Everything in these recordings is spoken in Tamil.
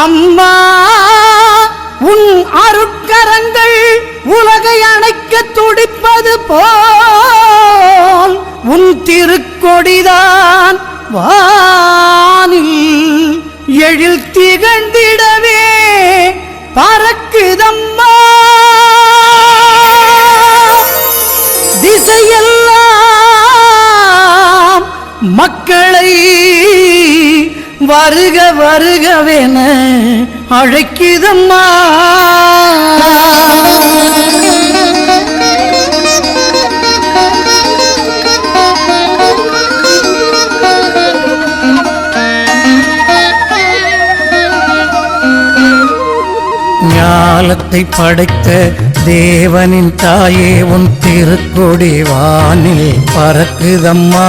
அம்மா உன் அருட்கரங்கள் உலகை அணைக்க துடிப்பது போல் உன் திருக்கொடிதான் வானில் எழில் வருக வருகவென அழைக்குதம்மா. ஞாலத்தை படைத்த தேவனின் தாயே உன் திருக்கொடி வானில் பறக்குதம்மா.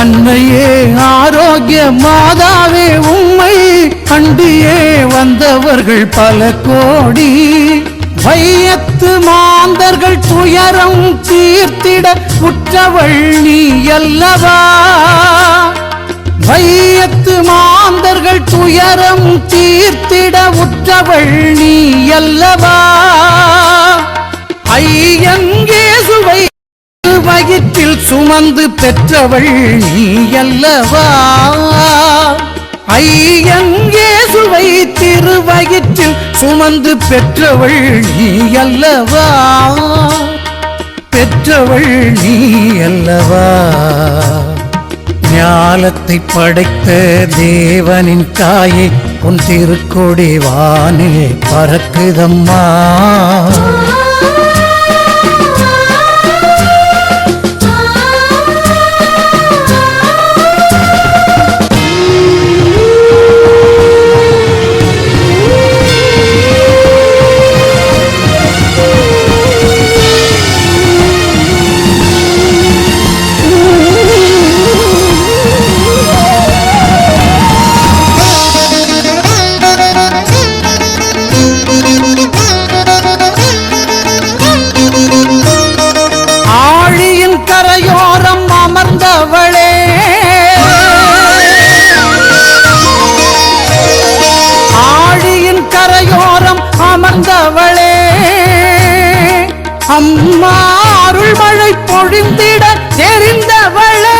அன்னையே ஆரோக்கிய மாதாவே உம்மை கண்டியே வந்தவர்கள் பல கோடி. வையத்து மாந்தர்கள் துயரம் தீர்த்திட உற்றவள் நீ அல்லவா? வையத்து மாந்தர்கள் துயரம் தீர்த்திட உற்றவள் நீ அல்லவா? ஐயன் வயிற்றில் சுமந்து பெற்றவள் நீ அல்லவா ஐயங்கேசுவை திருவயிற்றில் சுமந்து பெற்றவள் நீ அல்லவா பெற்றவள் நீ அல்லவா ஞாலத்தை படைத்த தேவனின் தாயை உன் திருக்கொடி வானில் பறக்குதம்மா. அம்மா அருள் மழை பொழிந்திட தெரிந்தவளே.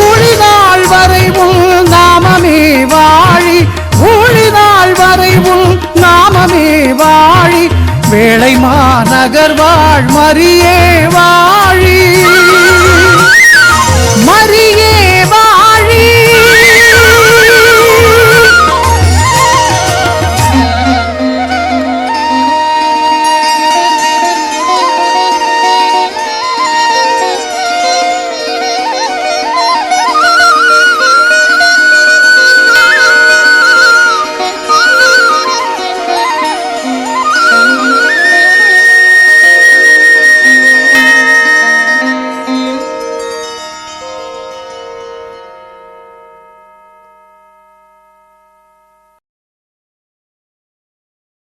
ஊழினாள் வரை உள் நாமமே வாழி ஊழினாள் வரை உள் நாமமே வாழி. வேளை மாநகர் வாழ் மரியே வா.